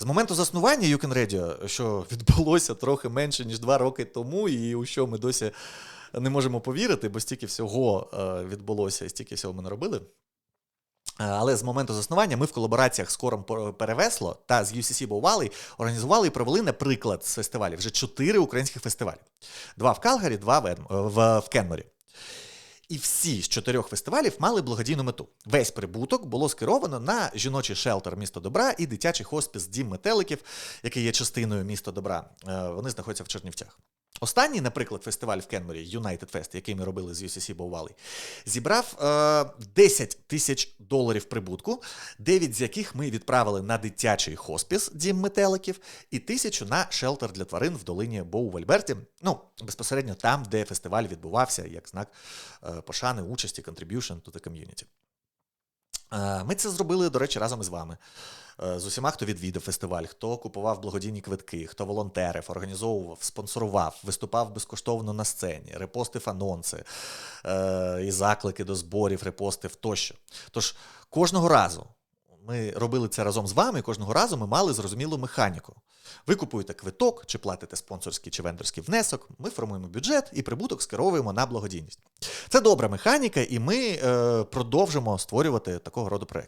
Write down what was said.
З моменту заснування Can Radio, що відбулося трохи менше, ніж два роки тому, і у що ми досі не можемо повірити, бо стільки всього е, відбулося і стільки всього ми не робили. Е, Але з моменту заснування ми в колабораціях з Кором Перевесло та з UCC Bow організували і провели, наприклад, з фестивалів вже чотири українських фестивалі: два в Калгарі, два в, е, Кенморі. І всі з чотирьох фестивалів мали благодійну мету. Весь прибуток було скеровано на жіночий шелтер місто добра і дитячий хоспіс Дім метеликів, який є частиною міста добра. Е, Вони знаходяться в Чернівцях. Останній, наприклад, фестиваль в Кенморі, United Fest, який ми робили з UCC Bow зібрав е, 10 тисяч доларів прибутку, 9 з яких ми відправили на дитячий хоспіс Дім метеликів, і тисячу на шелтер для тварин в долині Боу в Альберті. Ну, безпосередньо там, де фестиваль відбувався, як знак е, пошани, участі, contribution to the community. Е, Ми це зробили, до речі, разом із вами. Е, З усіма, хто відвідав фестиваль, хто купував благодійні квитки, хто волонтерив, організовував, спонсорував, виступав безкоштовно на сцені, репостив анонси е, і заклики до зборів, репостив тощо. Тож кожного разу ми робили це разом з вами, і кожного разу ми мали зрозумілу механіку. Ви купуєте квиток чи платите спонсорський чи вендорський внесок, ми формуємо бюджет і прибуток скеровуємо на благодійність. Це добра механіка, і ми е, продовжимо створювати такого роду проекти.